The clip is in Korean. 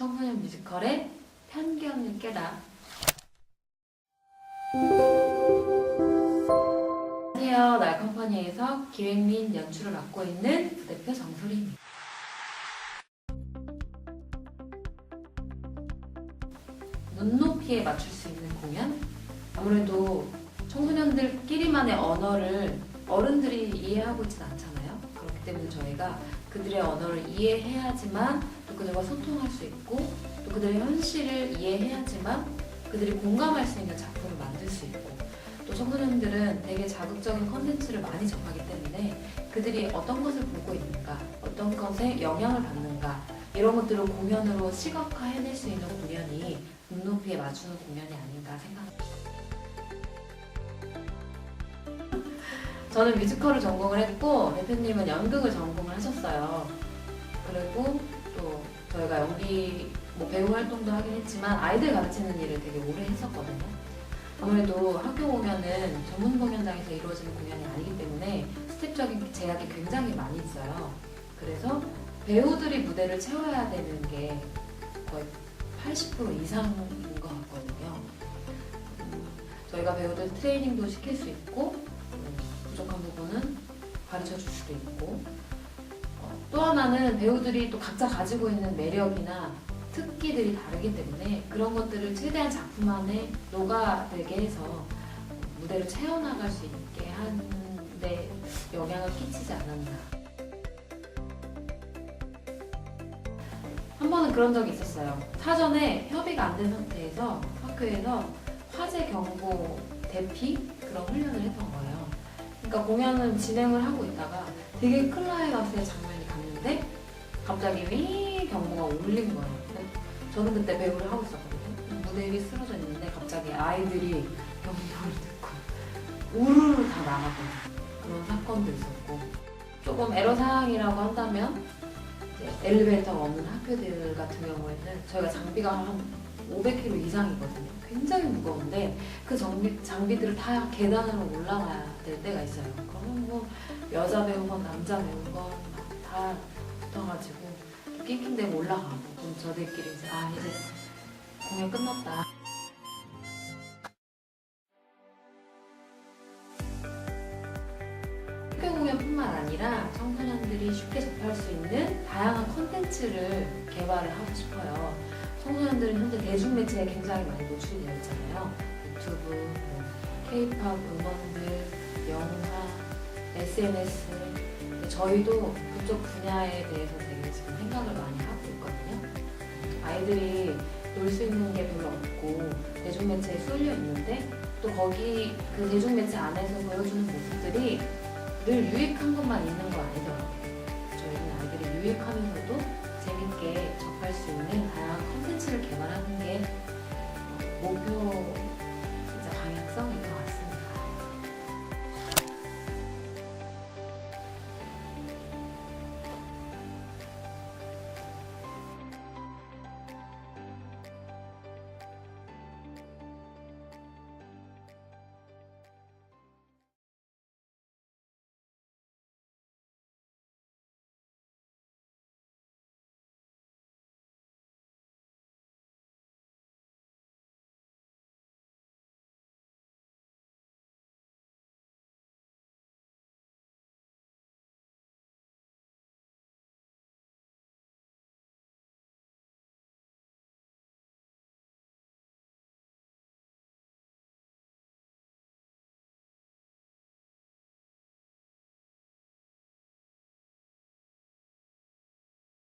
청소년 뮤지컬의 편견을 깨라. 안녕하세요. 날컴퍼니에서 기획 및 연출을 맡고 있는 부대표 정소리입니다. 눈높이에 맞출 수 있는 공연? 아무래도 청소년들끼리만의 언어를 어른들이 이해하고 있진 않잖아요. 그렇기 때문에 저희가 그들의 언어를 이해해야지만 또 그들과 소통할 수 있고 또 그들의 현실을 이해해야지만 그들이 공감할 수 있는 작품을 만들 수 있고 또 청소년들은 되게 자극적인 컨텐츠를 많이 접하기 때문에 그들이 어떤 것을 보고 있는가, 어떤 것에 영향을 받는가 이런 것들을 공연으로 시각화해낼 수 있는 공연이 눈높이에 맞추는 공연이 아닌가 생각합니다. 저는 뮤지컬을 전공을 했고 대표님은 연극을 전공을 하셨어요. 그리고 또 저희가 연기 뭐 배우 활동도 하긴 했지만 아이들 가르치는 일을 되게 오래 했었거든요. 아무래도 학교 공연은 전문 공연장에서 이루어지는 공연이 아니기 때문에 스텝적인 제약이 굉장히 많이 있어요. 그래서 배우들이 무대를 채워야 되는 게 거의 80% 이상인 것 같거든요. 음, 저희가 배우들 트레이닝도 시킬 수 있고 부분은 가르쳐 줄 수도 있고 어, 또 하나는 배우들이 또 각자 가지고 있는 매력이나 특기들이 다르기 때문에 그런 것들을 최대한 작품 안에 녹아들게 해서 무대를 채워나갈 수 있게 하는데 영향을 끼치지 않았나. 한 번은 그런 적이 있었어요. 사전에 협의가 안 된 상태에서 학교에서 화재 경보 대피 그런 훈련을 했던 거예요. 그러니까 공연을 진행을 하고 있다가 되게 클라이막스의 장면이 갔는데 갑자기 위 경보가 울린 거예요. 저는 그때 배우를 하고 있었거든요. 무대 위 쓰러져 있는데 갑자기 아이들이 경보를 듣고 우르르 다 나가고 그런 사건도 있었고 조금 애로 사항이라고 한다면 엘리베이터가 없는 학교들 같은 경우에는 저희가 장비가 한 500kg 이상이거든요. 굉장히 무거운데 그 장비, 장비들을 다 계단으로 올라가야 될 때가 있어요. 그러면 뭐 여자 배우건 남자 배우건 막다 붙어가지고 낑낑대고 올라가고 그럼 저들끼리 이제 아 이제 공연 끝났다. 학교 공연뿐만 아니라 청소년들이 쉽게 접할 수 있는 다양한 콘텐츠를 개발을 하고 싶어요. 청소년들은 현재 대중매체에 굉장히 많이 노출이 되어 있잖아요. 유튜브, 뭐, K-팝 음원들, 영화, SNS. 저희도 그쪽 분야에 대해서 되게 지금 생각을 많이 하고 있거든요. 아이들이 놀 수 있는 게 별로 없고 대중매체에 쏠려 있는데 또 거기 그 대중매체 안에서 보여주는 모습들이 늘 유익한 것만 있는 거 아니더라고요. 저희는 아이들이 유익하면서도 재밌게 접할 수 있는 다양한 콘텐츠를 개발하는 게